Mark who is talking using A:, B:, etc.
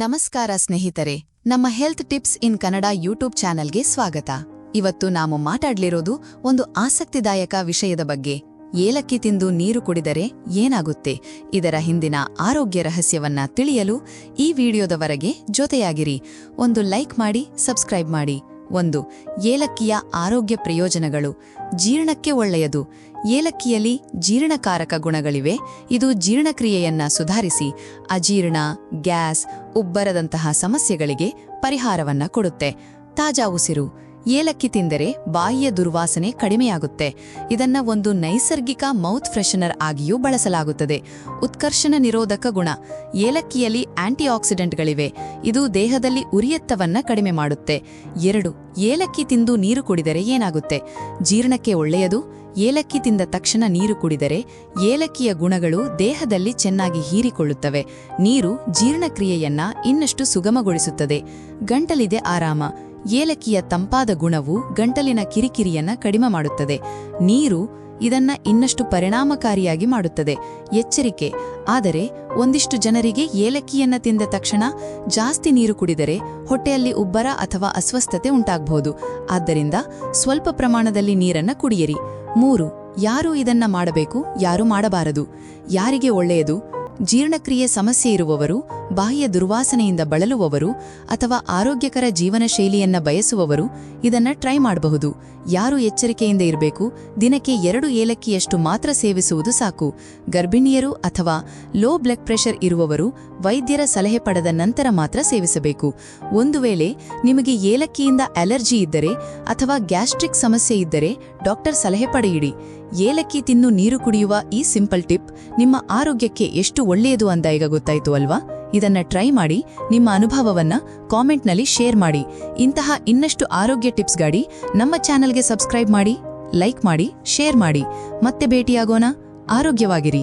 A: ನಮಸ್ಕಾರ ಸ್ನೇಹಿತರೆ, ನಮ್ಮ health tips in Kannada YouTube ಚಾನೆಲ್ಗೆ ಸ್ವಾಗತ. ಇವತ್ತು ನಾವು ಮಾತಾಡ್ಲಿರೋದು ಒಂದು ಆಸಕ್ತಿದಾಯಕ ವಿಷಯದ ಬಗ್ಗೆ. ಏಲಕ್ಕಿ ತಿಂದು ನೀರು ಕುಡಿದರೆ ಏನಾಗುತ್ತೆ? ಇದರ ಹಿಂದಿನ ಆರೋಗ್ಯ ರಹಸ್ಯವನ್ನ ತಿಳಿಯಲು ಈ ವಿಡಿಯೋದವರೆಗೆ ಜೊತೆಯಾಗಿರಿ. ಒಂದು ಲೈಕ್ ಮಾಡಿ, ಸಬ್ಸ್ಕ್ರೈಬ್ ಮಾಡಿ. ಒಂದು ಏಲಕ್ಕಿಯ ಆರೋಗ್ಯ ಪ್ರಯೋಜನಗಳು. ಜೀರ್ಣಕ್ಕೆ ಒಳ್ಳೆಯದು. ಏಲಕ್ಕಿಯಲ್ಲಿ ಜೀರ್ಣಕಾರಕ ಗುಣಗಳಿವೆ. ಇದು ಜೀರ್ಣಕ್ರಿಯೆಯನ್ನ ಸುಧಾರಿಸಿ, ಅಜೀರ್ಣ, ಗ್ಯಾಸ್, ಉಬ್ಬರದಂತಹ ಸಮಸ್ಯೆಗಳಿಗೆ ಪರಿಹಾರವನ್ನ ಕೊಡುತ್ತೆ. ತಾಜಾ ಉಸಿರು ಏಲಕ್ಕಿ ತಿಂದರೆ ಬಾಯಿಯ ದುರ್ವಾಸನೆ ಕಡಿಮೆಯಾಗುತ್ತೆ. ಇದನ್ನ ಒಂದು ನೈಸರ್ಗಿಕ ಮೌತ್ ಫ್ರೆಶನರ್ ಆಗಿಯೂ ಬಳಸಲಾಗುತ್ತದೆ. ಉತ್ಕರ್ಷಣ ನಿರೋಧಕ ಗುಣ. ಏಲಕ್ಕಿಯಲ್ಲಿ ಆಂಟಿಆಕ್ಸಿಡೆಂಟ್ಗಳಿವೆ. ಇದು ದೇಹದಲ್ಲಿ ಉರಿಯತ್ತವನ್ನ ಕಡಿಮೆ ಮಾಡುತ್ತೆ. ಎರಡು, ಏಲಕ್ಕಿ ತಿಂದು ನೀರು ಕುಡಿದರೆ ಏನಾಗುತ್ತೆ? ಜೀರ್ಣಕ್ಕೆ ಒಳ್ಳೆಯದು. ಏಲಕ್ಕಿ ತಿಂದ ತಕ್ಷಣ ನೀರು ಕುಡಿದರೆ ಏಲಕ್ಕಿಯ ಗುಣಗಳು ದೇಹದಲ್ಲಿ ಚೆನ್ನಾಗಿ ಹೀರಿಕೊಳ್ಳುತ್ತವೆ. ನೀರು ಜೀರ್ಣಕ್ರಿಯೆಯನ್ನ ಇನ್ನಷ್ಟು ಸುಗಮಗೊಳಿಸುತ್ತದೆ. ಗಂಟಲಿದೆ ಆರಾಮ. ಏಲಕ್ಕಿಯ ತಂಪಾದ ಗುಣವು ಗಂಟಲಿನ ಕಿರಿಕಿರಿಯನ್ನ ಕಡಿಮೆ ಮಾಡುತ್ತದೆ. ನೀರು ಇದನ್ನ ಇನ್ನಷ್ಟು ಪರಿಣಾಮಕಾರಿಯಾಗಿ ಮಾಡುತ್ತದೆ. ಎಚ್ಚರಿಕೆ. ಆದರೆ ಒಂದಿಷ್ಟು ಜನರಿಗೆ ಏಲಕ್ಕಿಯನ್ನ ತಿಂದ ತಕ್ಷಣ ಜಾಸ್ತಿ ನೀರು ಕುಡಿದರೆ ಹೊಟ್ಟೆಯಲ್ಲಿ ಉಬ್ಬರ ಅಥವಾ ಅಸ್ವಸ್ಥತೆ ಉಂಟಾಗಬಹುದು. ಆದ್ದರಿಂದ ಸ್ವಲ್ಪ ಪ್ರಮಾಣದಲ್ಲಿ ನೀರನ್ನ ಕುಡಿಯಿರಿ. ಮೂರು, ಯಾರು ಇದನ್ನ ಮಾಡಬೇಕು, ಯಾರು ಮಾಡಬಾರದು. ಯಾರಿಗೆ ಒಳ್ಳೆಯದು? ಜೀರ್ಣಕ್ರಿಯೆ ಸಮಸ್ಯೆ ಇರುವವರು, ಬಾಹ್ಯ ದುರ್ವಾಸನೆಯಿಂದ ಬಳಲುವವರು ಅಥವಾ ಆರೋಗ್ಯಕರ ಜೀವನ ಶೈಲಿಯನ್ನ ಬಯಸುವವರು ಇದನ್ನ ಟ್ರೈ ಮಾಡಬಹುದು. ಯಾರು ಎಚ್ಚರಿಕೆಯಿಂದ ಇರಬೇಕು, ದಿನಕ್ಕೆ ಎರಡು ಏಲಕ್ಕಿಯಷ್ಟು ಮಾತ್ರ ಸೇವಿಸುವುದು ಸಾಕು. ಗರ್ಭಿಣಿಯರು ಅಥವಾ ಲೋ ಬ್ಲಡ್ ಪ್ರೆಷರ್ ಇರುವವರು ವೈದ್ಯರ ಸಲಹೆ ಪಡೆದ ನಂತರ ಮಾತ್ರ ಸೇವಿಸಬೇಕು. ಒಂದು ವೇಳೆ ನಿಮಗೆ ಏಲಕ್ಕಿಯಿಂದ ಅಲರ್ಜಿ ಇದ್ದರೆ ಅಥವಾ ಗ್ಯಾಸ್ಟ್ರಿಕ್ ಸಮಸ್ಯೆ ಇದ್ದರೆ ಡಾಕ್ಟರ್ ಸಲಹೆ ಪಡೆಯಿಡಿ. ಏಲಕ್ಕಿ ತಿನ್ನು ನೀರು ಕುಡಿಯುವ ಈ ಸಿಂಪಲ್ ಟಿಪ್ ನಿಮ್ಮ ಆರೋಗ್ಯಕ್ಕೆ ಎಷ್ಟು ಒಳ್ಳೆಯದು ಅಂತ ಈಗ ಗೊತ್ತಾಯಿತು ಅಲ್ವಾ? ಇದನ್ನ ಟ್ರೈ ಮಾಡಿ, ನಿಮ್ಮ ಅನುಭವವನ್ನ ಕಾಮೆಂಟ್ನಲ್ಲಿ ಶೇರ್ ಮಾಡಿ. ಇಂತಹ ಇನ್ನಷ್ಟು ಆರೋಗ್ಯ ಟಿಪ್ಸ್ಗಾಡಿ ನಮ್ಮ ಚಾನಲ್ಗೆ ಸಬ್ಸ್ಕ್ರೈಬ್ ಮಾಡಿ, ಲೈಕ್ ಮಾಡಿ, ಶೇರ್ ಮಾಡಿ. ಮತ್ತೆ ಭೇಟಿಯಾಗೋಣ. ಆರೋಗ್ಯವಾಗಿರಿ.